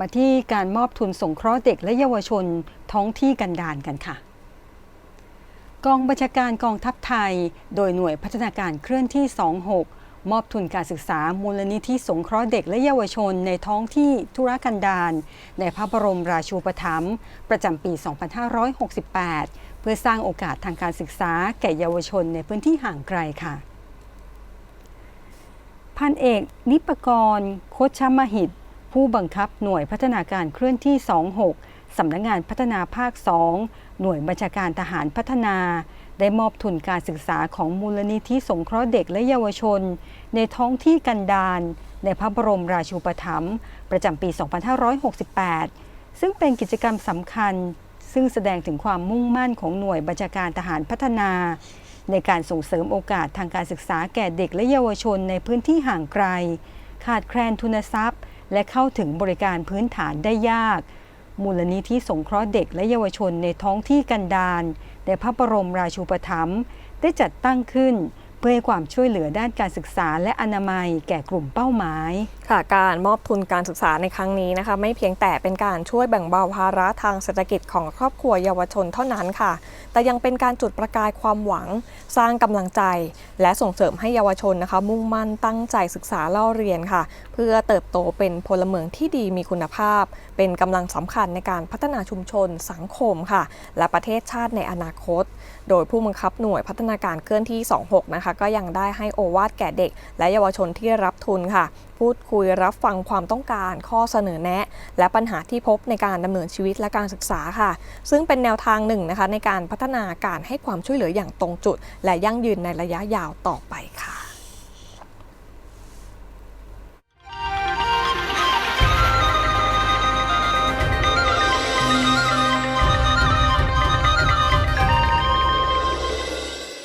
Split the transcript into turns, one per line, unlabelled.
มาที่การมอบทุนสงเคราะห์เด็กและเยาวชนท้องที่กันดารกันค่ะ กองบัญชาการกองทัพไทย โดยหน่วยพัฒนาการเคลื่อนที่ 26 มอบทุนการศึกษามูลนิธิสงเคราะห์เด็กและเยาวชนในท้องที่ธุรกันดารในพระบรมราชูปถัมภ์ประจำปี 2568 เพื่อสร้างโอกาสทางการศึกษาแก่เยาวชนในพื้นที่ห่างไกลค่ะพันเอก นิปกรณ์โคชมหิต ผู้บังคับหน่วยพัฒนาการเคลื่อนที่ 26 สำนักงานพัฒนาภาค 2 หน่วยบัญชาการทหารพัฒนา ได้มอบทุนการศึกษาของมูลนิธิสงเคราะห์เด็กและเยาวชน ในท้องที่กันดารในพระบรมราชูปถัมภ์ประจำปี 2568 ซึ่งเป็นกิจกรรมสำคัญ ซึ่งแสดงถึงความมุ่งมั่นของหน่วยบัญชาการทหารพัฒนา ในการส่งเสริมโอกาสทางการศึกษาแก่เด็กและเยาวชนในพื้นที่ห่างไกล ขาดแคลนทุนทรัพย์ และเข้าถึงบริการพื้นฐานได้ยาก มูลนิธิสงเคราะห์เด็กและเยาวชนในท้องที่กันดารในพระบรมราชูปถัมภ์ได้จัดตั้งขึ้น เพื่อให้ความช่วยเหลือด้านการศึกษาและอนามัยแก่กลุ่มเป้าหมาย
ค่ะการมอบทุนการศึกษาในครั้งนี้นะคะ ไม่เพียงแต่เป็นการช่วยแบ่งเบาภาระทางเศรษฐกิจของครอบครัวเยาวชนเท่านั้นค่ะ แต่ยังเป็นการจุดประกายความหวัง สร้างกำลังใจ และส่งเสริมให้เยาวชนนะคะ มุ่งมั่นตั้งใจศึกษาเล่าเรียนค่ะ เพื่อเติบโตเป็นพลเมืองที่ดีมีคุณภาพ เป็นกำลังสำคัญในการพัฒนาชุมชน สังคมค่ะ และประเทศชาติในอนาคต โดยผู้บังคับหน่วยพัฒนาการเคลื่อนที่ 26 นะคะ ก็ยังได้ให้โอวาทแก่เด็ก และเยาวชนที่รับทุนค่ะพูดคุยรับฟังความต้องการข้อเสนอแนะ และปัญหาที่พบในการดำเนินชีวิตและการศึกษาค่ะ ซึ่งเป็นแนวทางหนึ่งนะคะในการพัฒนาการให้ความช่วยเหลืออย่างตรงจุด และยั่งยืนในระยะยาวต่อไปค่ะ